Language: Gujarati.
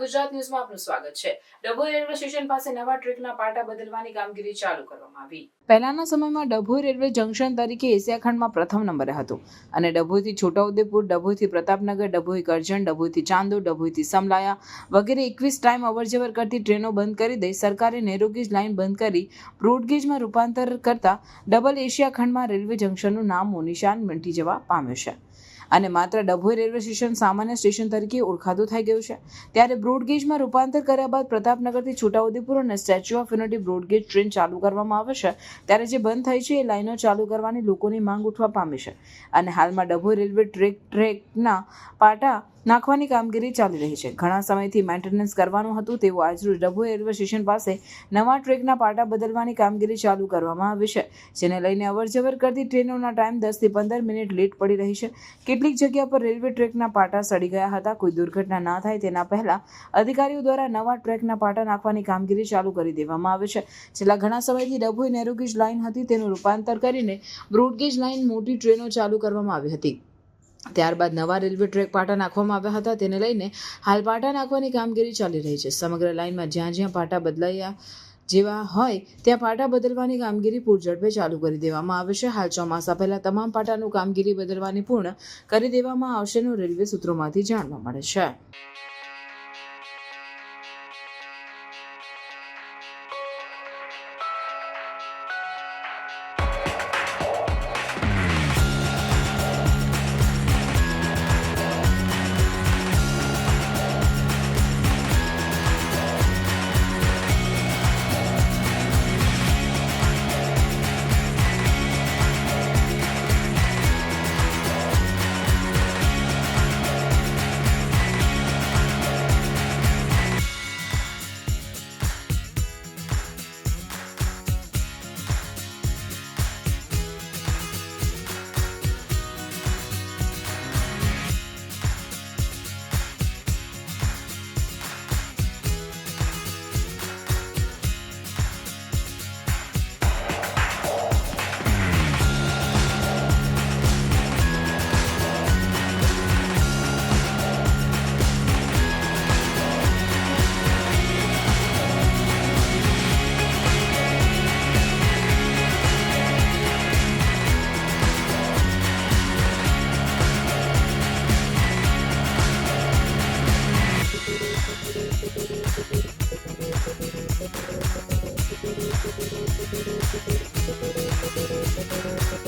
ગુજરાત ન્યૂઝમાં આપનું સ્વાગત છે. ડભોઈ રેલવે સ્ટેશન પાસે નવા ટ્રેકના પાટા બદલવાની કામગીરી ચાલુ કરવામાં આવી. પહેલાના સમયમાં ડભોઈ રેલવે જંકશન તરીકે એશિયા ખંડમાં પ્રથમ નંબરે હતું. અને ડભોઈથી છોટાઉદેપુર, ડભોઈથી પ્રતાપનગર, ડભોઈ કરજણ, ડભોઈથી ચાંદો ડભોઈથી સમલાયા વગેરે એકવીસ ટાઈમ અવરજવર કરતી ટ્રેનો બંધ કરી દઈ સરકારે નેરોગેજ લાઇન બંધ કરી બ્રોડગેજમાં રૂપાંતર કરતા ડબલ એશિયા ખંડમાં રેલવે જંકશનનું નામ નિશાન મંટી જવા પામ્યું છે. અને માત્ર ડભોઈ રેલવે સ્ટેશન સામાન્ય સ્ટેશન તરીકે ઓળખાતું થઈ ગયું છે. ત્યારે બ્રોડગેજમાં રૂપાંતર કર્યા બાદ પ્રતાપનગરથી છોટાઉદેપુર અને Statue of Unity broad gauge train ચાલુ કરવામાં આવે છે. ત્યારે જે બંધ થઈ છે એ લાઇનો ચાલુ કરવાની લોકોની માંગ ઉઠવા પામી છે. અને હાલમાં ડભોઈ રેલવે ટ્રેક ટ્રેકના પાટા નાખવાની કામગીરી ચાલી રહી છે. ઘણા સમયથી મેન્ટેનન્સ કરવાનું હતું તેવું આજરોજ ડભોઈ રેલવે સ્ટેશન પાસે નવા ટ્રેકના પાટા બદલવાની કામગીરી ચાલુ કરવામાં આવી છે, જેને લઈને અવરજવર કરતી ટ્રેનોના ટાઈમ દસથી પંદર મિનિટ લેટ પડી રહી છે. કેટલીક જગ્યા પર રેલવે ટ્રેકના પાટા સડી ગયા હતા. કોઈ દુર્ઘટના ના થાય તેના પહેલા અધિકારીઓ દ્વારા નવા ટ્રેકના પાટા નાખવાની કામગીરી ચાલુ કરી દેવામાં આવે છે. છેલ્લા ઘણા સમયથી ડભોઈ નેરોગેજ લાઇન હતી તેનું રૂપાંતર કરીને બ્રોડગેજ લાઇન મોટી ટ્રેનો ચાલુ કરવામાં આવી હતી. ત્યારબાદ નવા રેલવે ટ્રેક પાટા નાખવામાં આવ્યા હતા. તેને લઈને હાલ પાટા નાખવાની કામગીરી ચાલી રહી છે. સમગ્ર લાઇનમાં જ્યાં જ્યાં પાટા બદલાયા જેવા હોય, ત્યાં પાટા બદલવાની કામગીરી પૂરઝડપે ચાલુ કરી દેવામાં આવશે હાલ ચોમાસા પહેલાં તમામ પાટાનું કામગીરી બદલવાની પૂર્ણ કરી દેવામાં આવશેનું રેલવે સૂત્રોમાંથી જાણવા મળે છે. ハハハハ